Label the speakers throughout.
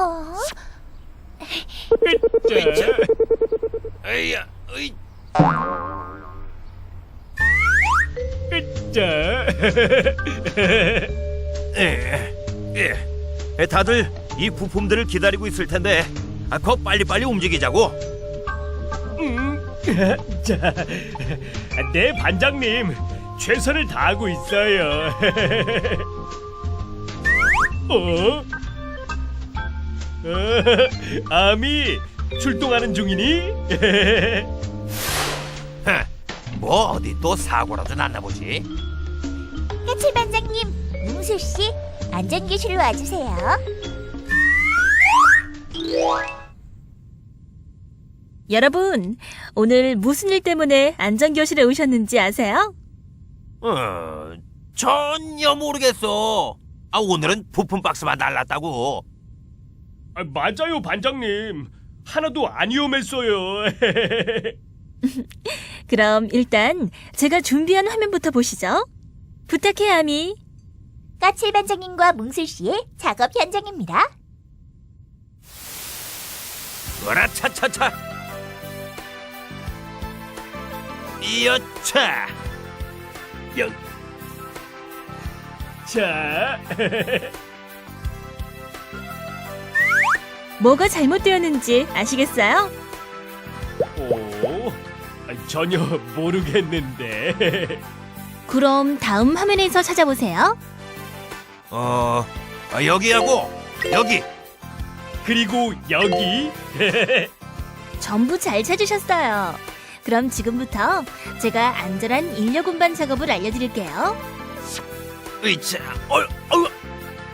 Speaker 1: 어? 으쌰. 으야, 으이. 으쌰.
Speaker 2: 예, 예. 다들 이 부품들을 기다리고 있을 텐데 아, 거 빨리빨리 움직이자고.
Speaker 1: 음, 자, 네 반장님 최선을 다하고 있어요. 어? 어, 아미 출동하는 중이니?
Speaker 2: 헤, 뭐 어디 또 사고라도 났나 보지?
Speaker 3: 까칠 반장님, 뭉수 씨, 안전교실로 와주세요.
Speaker 4: 여러분, 오늘 무슨 일 때문에 안전교실에 오셨는지 아세요?
Speaker 2: 어, 전혀 모르겠어. 아, 오늘은 부품 박스만 날랐다고.
Speaker 1: 아, 맞아요 반장님 하나도 안 위험했어요.
Speaker 4: 그럼 일단 제가 준비한 화면부터 보시죠. 부탁해, 아미.
Speaker 3: 까칠 반장님과 뭉수 씨의 작업 현장입니다.
Speaker 2: 으라 차차차. 이어차. 여,
Speaker 1: 자,
Speaker 4: 뭐가 잘못되었는지 아시겠어요?
Speaker 1: 오, 아, 전혀 모르겠는데.
Speaker 4: 그럼 다음 화면에서 찾아보세요.
Speaker 2: 어, 아, 여기하고 여기.
Speaker 1: 그리고 여기
Speaker 4: 전부 잘 찾으셨어요. 그럼 지금부터 제가 안전한 인력 운반 작업을 알려드릴게요.
Speaker 2: 으이차. 어, 어,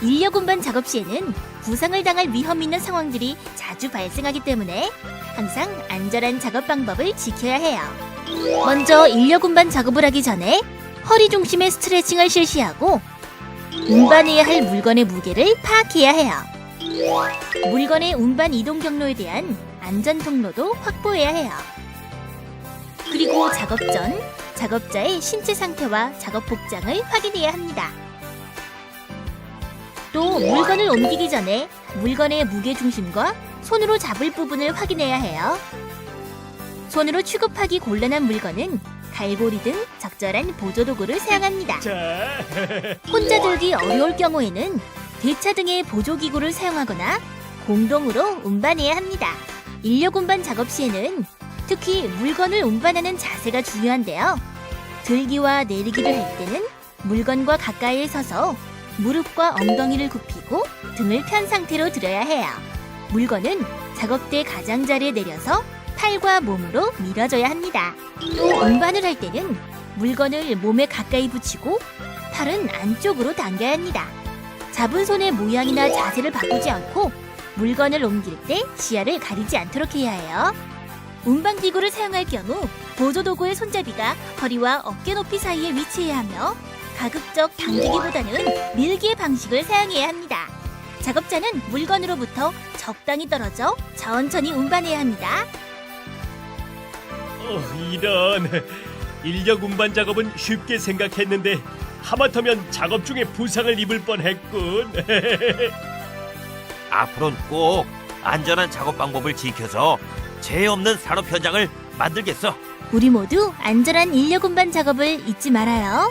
Speaker 4: 인력 운반 작업 시에는 부상을 당할 위험 있는 상황들이 자주 발생하기 때문에 항상 안전한 작업 방법을 지켜야 해요. 먼저 인력 운반 작업을 하기 전에 허리 중심의 스트레칭을 실시하고 운반해야 할 물건의 무게를 파악해야 해요. 물건의 운반 이동 경로에 대한 안전 통로도 확보해야 해요. 그리고 작업 전 작업자의 신체 상태와 작업 복장을 확인해야 합니다. 또 물건을 옮기기 전에 물건의 무게 중심과 손으로 잡을 부분을 확인해야 해요. 손으로 취급하기 곤란한 물건은 갈고리 등 적절한 보조 도구를 사용합니다.
Speaker 1: 자,
Speaker 4: 혼자 들기 어려울 경우에는 대차 등의 보조 기구를 사용하거나 공동으로 운반해야 합니다. 인력 운반 작업 시에는 특히 물건을 운반하는 자세가 중요한데요. 들기와 내리기를 할 때는 물건과 가까이에 서서 무릎과 엉덩이를 굽히고 등을 편 상태로 들어야 해요. 물건은 작업대 가장자리에 내려서 팔과 몸으로 밀어줘야 합니다. 또 운반을 할 때는 물건을 몸에 가까이 붙이고 팔은 안쪽으로 당겨야 합니다. 잡은 손의 모양이나 자세를 바꾸지 않고 물건을 옮길 때 시야를 가리지 않도록 해야 해요. 운반 기구를 사용할 경우 보조 도구의 손잡이가 허리와 어깨 높이 사이에 위치해야 하며 가급적 당기기보다는 밀기의 방식을 사용해야 합니다. 작업자는 물건으로부터 적당히 떨어져 천천히 운반해야 합니다.
Speaker 1: 어, 이런 인력 운반 작업은 쉽게 생각했는데 하마터면 작업 중에 부상을 입을 뻔했군.
Speaker 2: 앞으로는 꼭 안전한 작업 방법을 지켜서 죄 없는 산업 현장을 만들겠어.
Speaker 4: 우리 모두 안전한 인력 운반 작업을 잊지 말아요.